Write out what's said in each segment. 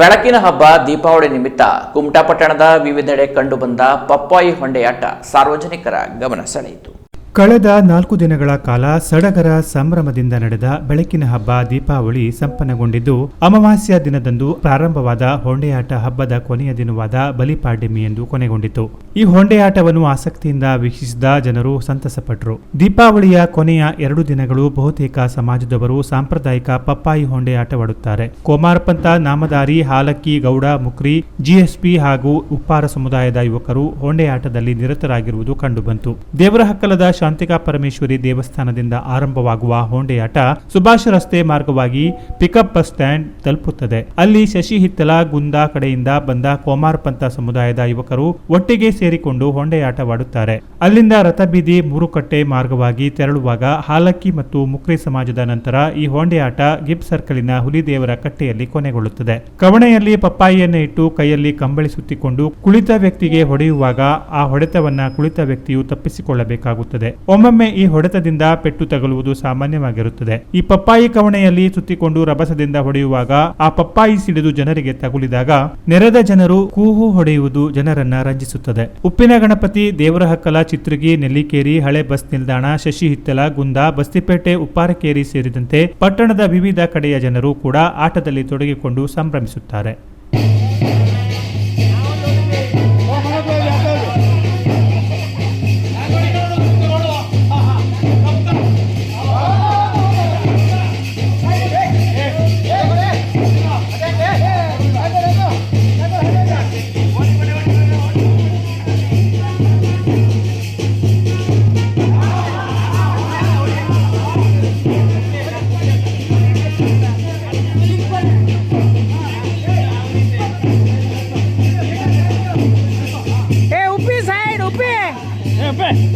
ಬೆಳಕಿನ ಹಬ್ಬ ದೀಪಾವಳಿ ನಿಮಿತ್ತ ಕುಮಟಾ ಪಟ್ಟಣದ ವಿವಿಧೆಡೆ ಕಂಡುಬಂದ ಪಪ್ಪಾಯಿ ಹೊಂಡೆಯಾಟ ಸಾರ್ವಜನಿಕರ ಗಮನ ಸೆಳೆಯಿತು. ಕಳೆದ ನಾಲ್ಕು ದಿನಗಳ ಕಾಲ ಸಡಗರ ಸಂಭ್ರಮದಿಂದ ನಡೆದ ಬೆಳಕಿನ ಹಬ್ಬ ದೀಪಾವಳಿ ಸಂಪನ್ನಗೊಂಡಿದ್ದು ಅಮಾವಾಸ್ಯ ದಿನದಂದು ಪ್ರಾರಂಭವಾದ ಹೊಂಡೆಯಾಟ ಹಬ್ಬದ ಕೊನೆಯ ದಿನವಾದ ಬಲಿಪಾಡ್ಯಮಿ ಎಂದು ಕೊನೆಗೊಂಡಿತು ಈ ಹೊಂಡೆಯಾಟವನ್ನು ಆಸಕ್ತಿಯಿಂದ ವೀಕ್ಷಿಸಿದ ಜನರು ಸಂತಸಪಟ್ಟರು ದೀಪಾವಳಿಯ ಕೊನೆಯ ಎರಡು ದಿನಗಳು ಬಹುತೇಕ ಸಮಾಜದವರು ಸಾಂಪ್ರದಾಯಿಕ ಪಪ್ಪಾಯಿ ಹೊಂಡೆಯಾಟವಾಡುತ್ತಾರೆ. ಕೋಮಾರಪಂತ ನಾಮದಾರಿ ಹಾಲಕ್ಕಿ ಗೌಡ ಮುಕ್ರಿ, ಜಿಎಸ್ಪಿ ಹಾಗೂ ಉಪ್ಪಾರ ಸಮುದಾಯದ ಯುವಕರು ಹೊಂಡೆಯಾಟದಲ್ಲಿ ನಿರತರಾಗಿರುವುದು ಕಂಡುಬಂತು. ದೇವರಹಕ್ಕಲದ ಶಾಂತಿಕಾ ಪರಮೇಶ್ವರಿ ದೇವಸ್ಥಾನದಿಂದ ಆರಂಭವಾಗುವ ಹೊಂಡೆಯಾಟ ಸುಭಾಷ್ ರಸ್ತೆ ಮಾರ್ಗವಾಗಿ ಪಿಕಪ್ ಬಸ್ ಸ್ಟ್ಯಾಂಡ್ ತಲುಪುತ್ತದೆ. ಅಲ್ಲಿ ಶಶಿ ಹಿತ್ತಲ, ಗುಂದಾ ಕಡೆಯಿಂದ ಬಂದ ಕೋಮಾರ್ ಪಂಥ ಸಮುದಾಯದ ಯುವಕರು ಒಟ್ಟಿಗೆ ಸೇರಿಕೊಂಡು ಹೊಂಡೆಯಾಟವಾಡುತ್ತಾರೆ. ಅಲ್ಲಿಂದ ರಥಬೀದಿ ಮೂರುಕಟ್ಟೆ ಮಾರ್ಗವಾಗಿ ತೆರಳುವಾಗ ಹಾಲಕ್ಕಿ ಮತ್ತು ಮುಕ್ರಿ ಸಮಾಜದ ನಂತರ ಈ ಹೊಂಡೆಯಾಟ ಗಿಬ್ ಸರ್ಕಲಿನ ಹುಲಿದೇವರ ಕಟ್ಟೆಯಲ್ಲಿ ಕೊನೆಗೊಳ್ಳುತ್ತದೆ. ಕವಣೆಯಲ್ಲಿ ಪಪ್ಪಾಯಿಯನ್ನು ಇಟ್ಟು ಕೈಯಲ್ಲಿ ಕಂಬಳಿ ಸುತ್ತಿಕೊಂಡು ಕುಳಿತ ವ್ಯಕ್ತಿಗೆ ಹೊಡೆಯುವಾಗ ಆ ಹೊಡೆತವನ್ನ ಕುಳಿತ ವ್ಯಕ್ತಿಯು ತಪ್ಪಿಸಿಕೊಳ್ಳಬೇಕಾಗುತ್ತದೆ. ಒಮ್ಮೊಮ್ಮೆ ಈ ಹೊಡೆತದಿಂದ ಪೆಟ್ಟು ತಗಲುವುದು ಸಾಮಾನ್ಯವಾಗಿರುತ್ತದೆ. ಈ ಪಪ್ಪಾಯಿ ಕವಣೆಯಲ್ಲಿ ಸುತ್ತಿಕೊಂಡು ರಭಸದಿಂದ ಹೊಡೆಯುವಾಗ ಆ ಪಪ್ಪಾಯಿ ಸಿಡಿದು ಜನರಿಗೆ ತಗುಲಿದಾಗ ನೆರೆದ ಜನರು ಕೂಹು ಹೊಡೆಯುವುದು ಜನರನ್ನ ರಂಜಿಸುತ್ತದೆ. ಉಪ್ಪಿನ ಗಣಪತಿ ದೇವರಹಕ್ಕಲ ಚಿತ್ರಗಿ, ನೆಲ್ಲಿಕೇರಿ, ಹಳೆ ಬಸ್ ನಿಲ್ದಾಣ, ಶಶಿ ಹಿತ್ತಲ, ಗುಂದಾ, ಬಸ್ತಿಪೇಟೆ, ಉಪ್ಪಾರಕೇರಿ ಸೇರಿದಂತೆ ಪಟ್ಟಣದ ವಿವಿಧ ಕಡೆಯ ಜನರು ಕೂಡ ಆಟದಲ್ಲಿ ತೊಡಗಿಕೊಂಡು ಸಂಭ್ರಮಿಸುತ್ತಾರೆ.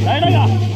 ライラ